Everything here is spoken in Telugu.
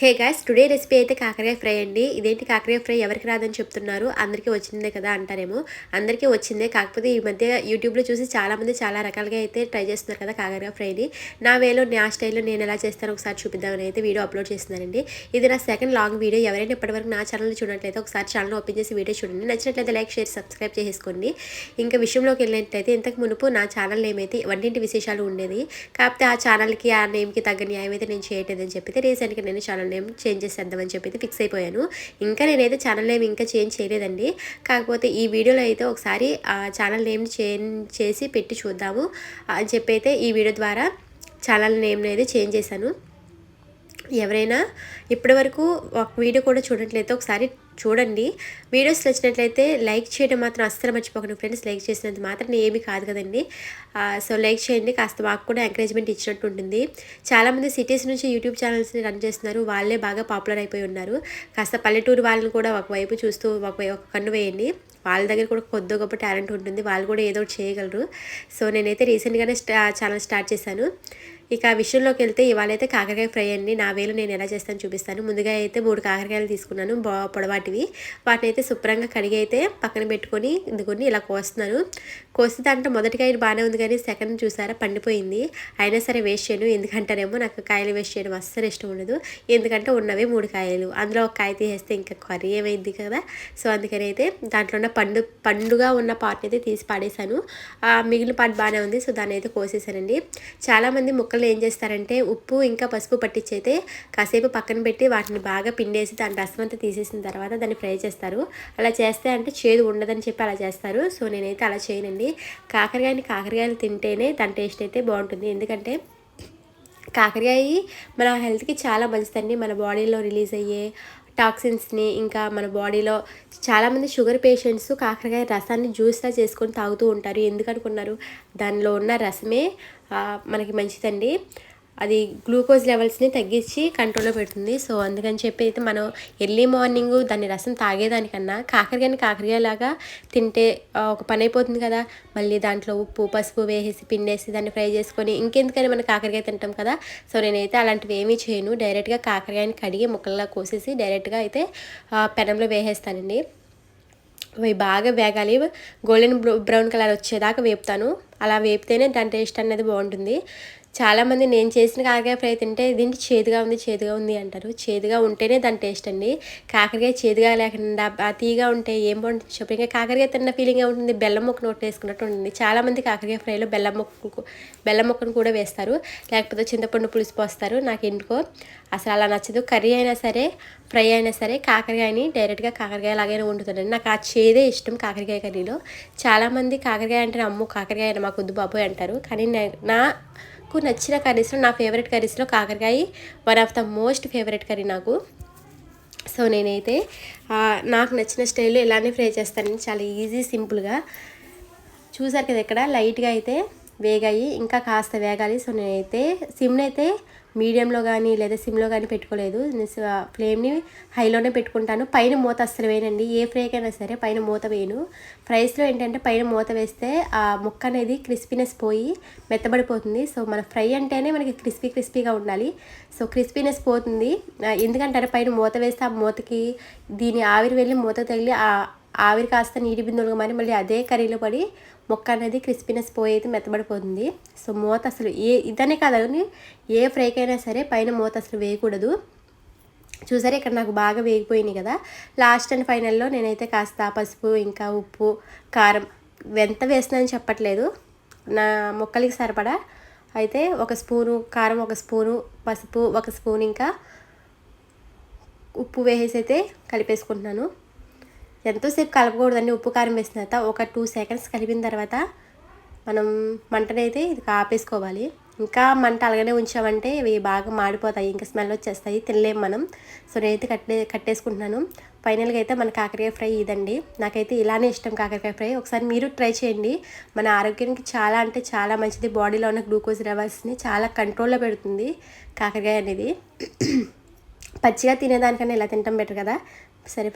హే గాయస్ టుడే రెసిపీ అయితే కాకరకాయ ఫ్రై అండి. ఇదేంటి కాకరకాయ ఫ్రై? ఎవరికి రాదని చెప్తున్నారు? అందరికీ వచ్చిందే కదా అంటారేమో. అందరికీ వచ్చిందే. కాకపోతే ఈ మధ్య యూట్యూబ్లో చూసి చాలామంది చాలా రకాలుగా అయితే ట్రై చేస్తున్నారు కదా కాకరకాయ ఫ్రైని. నా వేలో నా స్టైల్లో నేను ఎలా చేస్తానో ఒకసారి చూపిద్దామని అయితే వీడియో అప్లోడ్ చేస్తున్నానండి. ఇది నా సెకండ్ లాంగ్ వీడియో ఎవరైనా ఇప్పటివరకు నా ఛానల్ చూడట్లయితే ఒకసారి ఛానల్ ఓపెన్ చేసి వీడియో చూడండి. నచ్చినట్లయితే లైక్ షేర్ సబ్స్క్రైబ్ చేసుకోండి ఇంకా విషయంలోకి వెళ్ళినట్లయితే ఇంతకు మునుపు నా ఛానల్ ఏమైతే వంటింటి విశేషాలు ఉండేది. కాకపోతే ఆ ఛానల్కి ఆ నేమ్కి తగ్గ న్యాయం అయితే నేను చేయట్లేదని చెప్పితే రీసెంట్గా నేను ఛానల్ నేమ్ చేంజ్ చేసేద్దామని చెప్పి అయితే ఫిక్స్ అయిపోయాను. ఇంకా నేనైతే ఛానల్ నేమ్ ఇంకా చేంజ్ చేయలేదండి. కాకపోతే ఈ వీడియోలో అయితే ఒకసారి ఆ ఛానల్ నేమ్ చేంజ్ చేసి పెట్టి చూద్దాము అని చెప్పి అయితే ఈ వీడియో ద్వారా ఛానల్ నేమ్ అయితే చేంజ్ చేశాను. ఎవరైనా ఇప్పటి వరకు ఒక వీడియో కూడా చూడట్లయితే ఒకసారి చూడండి. వీడియోస్ నచ్చినట్లయితే లైక్ చేయడం మాత్రం అస్సలు మర్చిపోకండి ఫ్రెండ్స్. లైక్ చేసినంత మాత్రం ఏమీ కాదు కదండి. సో లైక్ చేయండి కాస్త మాకు కూడా ఎంకరేజ్మెంట్ ఇచ్చినట్టు ఉంటుంది. చాలామంది సిటీస్ నుంచి యూట్యూబ్ ఛానల్స్ని రన్ చేస్తున్నారు. వాళ్ళే బాగా పాపులర్ అయిపోయి ఉన్నారు. కాస్త పల్లెటూరు వాళ్ళని కూడా ఒకవైపు చూస్తూ ఒక ఒక కన్ను వేయండి. వాళ్ళ దగ్గర కూడా కొద్ది గొప్ప టాలెంట్ ఉంటుంది. వాళ్ళు కూడా ఏదో ఒకటి చేయగలరు. సో నేనైతే రీసెంట్గానే స్టా ఛానల్ స్టార్ట్ చేశాను. ఇక ఆ విషయంలోకి వెళ్తే ఇవాళ అయితే కాకరకాయ ఫ్రై అండి. నా వేలు నేను ఎలా చేస్తాను చూపిస్తాను. ముందుగా అయితే మూడు కాకరకాయలు తీసుకున్నాను బా పొడవాటివి. వాటిని అయితే శుభ్రంగా కడిగి అయితే పక్కన పెట్టుకొని ఇందుకొని ఇలా కోస్తున్నాను. కోస్తే దాంట్లో మొదటి కాయలు బాగానే ఉంది కానీ సెకండ్ చూసారా పండిపోయింది. అయినా సరే వేస్ట్ చేయను ఎందుకంటారేమో నాకు కాయలు వేస్ట్ చేయడం అస్సలు ఇష్టం ఉండదు. ఎందుకంటే ఉన్నవే మూడు కాయలు. అందులో ఒక కాయ తీసేస్తే ఇంకా కర్రీ ఏమైంది కదా. సో అందుకని అయితే దాంట్లో ఉన్న పండు పండుగా ఉన్న పార్ట్ అయితే తీసి పాడేశాను. మిగిలిన పార్ట్ బాగానే ఉంది. సో దాన్ని అయితే కోసేసానండి చాలామంది ముక్కలు ఒక్కళ్ళు ఏం చేస్తారంటే ఉప్పు ఇంకా పసుపు పట్టించి అయితే కాసేపు పక్కన పెట్టి వాటిని బాగా పిండేసి దాని రసం అంతా తీసేసిన తర్వాత దాన్ని ఫ్రై చేస్తారు. అలా చేస్తే అంటే చేదు ఉండదని చెప్పి అలా చేస్తారు. సో నేనైతే అలా చేయనండి. కాకరకాయని కాకరకాయలు తింటేనే దాని టేస్ట్ అయితే బాగుంటుంది. ఎందుకంటే కాకరకాయ మన హెల్త్కి చాలా మంచిదండి. మన బాడీలో రిలీజ్ అయ్యే టాక్సిన్స్ని ఇంకా మన బాడీలో చాలామంది షుగర్ పేషెంట్స్ కాకరకాయ రసాన్ని జ్యూస్లా చేసుకొని తాగుతూ ఉంటారు. ఎందుకనుకున్నారు? దానిలో ఉన్న రసమే మనకి మంచిదండి. అది గ్లూకోజ్ లెవెల్స్ని తగ్గించి కంట్రోల్లో పెడుతుంది. సో అందుకని చెప్పి అయితే మనం ఎర్లీ మార్నింగ్ దాన్ని రసం తాగేదానికన్నా కాకరకాయని కాకరకాయలాగా తింటే ఒక పని అయిపోతుంది కదా. మళ్ళీ దాంట్లో ఉప్పు పసుపు వేసేసి పిండేసి దాన్ని ఫ్రై చేసుకొని ఇంకెందుకని మనం కాకరకాయ తింటాం కదా. సో నేనైతే అలాంటివి ఏమీ చేయను. డైరెక్ట్గా కాకరకాయని కడిగి ముక్కల్లా కోసేసి డైరెక్ట్గా అయితే పెనంలో వేసేస్తానండి. అవి బాగా వేగాలి. గోల్డెన్ బ్రౌన్ కలర్ వచ్చేదాకా వేపుతాను. అలా వేపితేనే దాని టేస్ట్ అనేది బాగుంటుంది. చాలామంది నేను చేసిన కాకరకాయ ఫ్రై తింటే దీనికి చేదుగా ఉంది చేదుగా ఉంది అంటారు. చేదుగా ఉంటేనే దాని టేస్ట్ అండి. కాకరకాయ చేదుగా లేకుండా తీగా ఉంటే ఏం బాగుంటుంది చెప్పి. ఇంకా కాకరకాయ తిన్న ఫీలింగ్ ఉంటుంది బెల్లం ముక్క నోట్ వేసుకున్నట్టు ఉంటుంది. చాలామంది కాకరకాయ ఫ్రైలో బెల్లం ముక్క బెల్లం ముక్కను కూడా వేస్తారు. లేకపోతే చింతపండు పులుసు పోస్తారు. నాకు ఎందుకో అసలు అలా నచ్చదు. కర్రీ అయినా సరే ఫ్రై అయినా సరే కాకరకాయని డైరెక్ట్గా కాకరకాయ లాగానే వండుతానండి. నాకు ఆ చేదే ఇష్టం కాకరకాయ కర్రీలో. చాలామంది కాకరకాయ అంటే అమ్ము కాకరకాయ మాకు బాబోయ్ అంటారు. కానీ నాకు నచ్చిన కర్రీస్లో నా ఫేవరెట్ కర్రీస్లో కాకరకాయ one of the most favourite curry నాకు. సో నేనైతే నాకు నచ్చిన స్టైల్లో ఇలానే ఫ్రై చేస్తాను చాలా ఈజీ సింపుల్గా చూసారు కదా ఇక్కడ లైట్గా అయితే వేగాయి. ఇంకా కాస్త వేగాలి. సో నేనైతే సిమ్నైతే మీడియంలో కానీ లేదా సిమ్లో కానీ పెట్టుకోలేదు. ఫ్లేమ్ని హైలోనే పెట్టుకుంటాను. పైన మూత అస్సలు వేయనండి. ఏ ఫ్రైకైనా సరే పైన మూత వేయను. ఫ్రైస్లో ఏంటంటే పైన మూత వేస్తే ఆ ముక్క అనేది క్రిస్పీనెస్ పోయి మెత్తబడిపోతుంది. సో మన ఫ్రై అంటేనే మనకి క్రిస్పీ క్రిస్పీగా ఉండాలి. సో క్రిస్పీనెస్ పోతుంది. ఎందుకంటే పైన మూత వేస్తే ఆ మూతకి దీని ఆవిరి వెళ్ళి మూత తగిలి ఆ ఆవిరి కాస్త నీటి బిందులుగా మరి మళ్ళీ అదే కర్రీలో పడి మొక్క అనేది క్రిస్పీనెస్ అయితే మెత్తబడిపోతుంది. సో మూత అసలు ఏ ఇదనే కాదని ఏ ఫ్రైకైనా సరే పైన మూత అసలు వేయకూడదు. చూసారా ఇక్కడ నాకు బాగా వేగిపోయినాయి కదా. లాస్ట్ అండ్ ఫైనల్లో నేనైతే కాస్త పసుపు ఇంకా ఉప్పు కారం ఎంత వేస్తున్నానని చెప్పట్లేదు. నా మొక్కలకి సరిపడా. అయితే ఒక స్పూను కారం ఒక స్పూను పసుపు ఒక స్పూన్ ఇంకా ఉప్పు వేసేసి అయితే కలిపేసుకుంటున్నాను. ఎంతోసేపు కలపకూడదండి ఉప్పు కారం వేసిన తర్వాత ఒక టూ సెకండ్స్ కలిపిన తర్వాత మనం మంటనైతే ఇది ఆపేసుకోవాలి ఇంకా మంట అలాగనే ఉంచామంటే ఇవి బాగా మాడిపోతాయి ఇంకా స్మెల్ వచ్చేస్తాయి తినలేము మనం. సో నేనైతే కట్టే కట్టేసుకుంటున్నాను. ఫైనల్గా అయితే మన కాకరకాయ ఫ్రై ఇదండి. నాకైతే ఇలానే ఇష్టం కాకరకాయ ఫ్రై. ఒకసారి మీరు ట్రై చేయండి. మన ఆరోగ్యానికి చాలా అంటే చాలా మంచిది. బాడీలో ఉన్న గ్లూకోజ్ లెవెల్స్ని చాలా కంట్రోల్లో పెడుతుంది కాకరకాయ అనేది. పచ్చిగా తినేదానికన్నా ఇలా తింటాం బెటర్ కదా. సరే